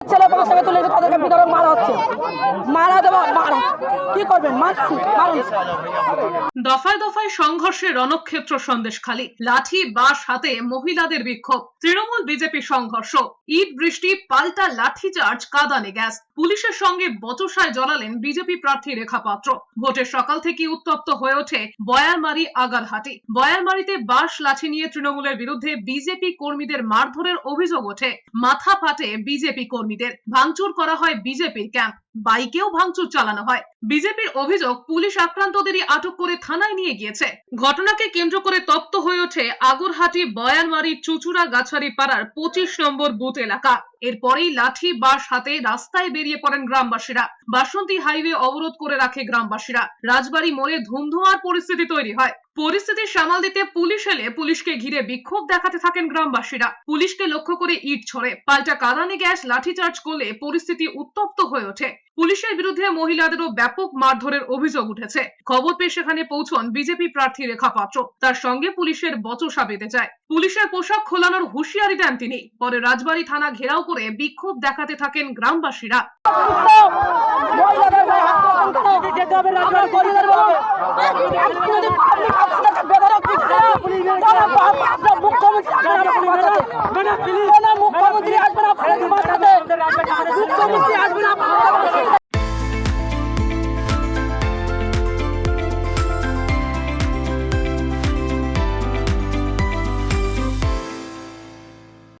ছেলে সঙ্গে তুলে তাদেরকে বিতরণ মারা হচ্ছে। দফায় দফায় সংঘর্ষে রণক্ষেত্র সন্দেশখালী লাঠি, বাঁশ হাতে মহিলাদের বিক্ষোভ। তৃণমূল বিজেপি সংঘর্ষ। ঈদ বৃষ্টি, পাল্টা লাঠিচার্জ, কাদানে গ্যাস। পুলিশের সঙ্গে বচসায় জড়ালেন বিজেপি প্রার্থী রেখা পাত্র। ভোটের সকাল থেকে উত্তপ্ত হয়ে ওঠে বয়ারমারি আগারহাটি। বয়ারমারিতে বাঁশ, লাঠি নিয়ে তৃণমূলের বিরুদ্ধে বিজেপি কর্মীদের মারধরের অভিযোগ ওঠে। মাথা ফাটে বিজেপি কর্মীদের। ভাঙচুর করা হয় বিজেপির ক্যাম্প। বাইকেও ভাঙচুর চালানো হয়। বিজেপির অভিযোগ পুলিশ আক্রান্তদেরই আটক করে থানায় নিয়ে গিয়েছে। ঘটনাকে কেন্দ্র করে তপ্ত হয়ে ওঠে আগরহাটি, বয়ানমারি, চুচুড়া গাছারি পাড়ার পঁচিশ নম্বর বুথ এলাকা। এরপরেই লাঠি, বাঁশ হাতে রাস্তায় বেরিয়ে পড়েন গ্রামবাসীরা। বাসন্তী হাইওয়ে অবরোধ করে রাখে গ্রামবাসীরা। রাজবাড়ি মোড়ে ধুমধুমার পরিস্থিতি তৈরি হয়। পরিস্থিতি সামাল দিতে পুলিশ এলে পুলিশকে ঘিরে বিক্ষোভ দেখাতে থাকেন গ্রামবাসীরা। পুলিশকে লক্ষ্য করে ইট ছড়ে। পাল্টা কাদানে গ্যাস লাঠিচার্জ করলে পরিস্থিতি উত্তপ্ত হয়ে ওঠে। পুলিশের বিরুদ্ধে মহিলাদেরও ব্যাপক মারধরের অভিযোগ উঠেছে। খবর পেয়ে সেখানে পৌঁছন বিজেপি প্রার্থী রেখা পাত্র। তার সঙ্গে পুলিশের বচসা বেঁধে যায়। পুলিশের পোশাক খোলানোর হুঁশিয়ারি দেন তিনি। পরে রাজবাড়ী থানা ঘেরাও করে বিক্ষোভ দেখাতে থাকেন গ্রামবাসীরা। মুখ্যমন্ত্রী আসবে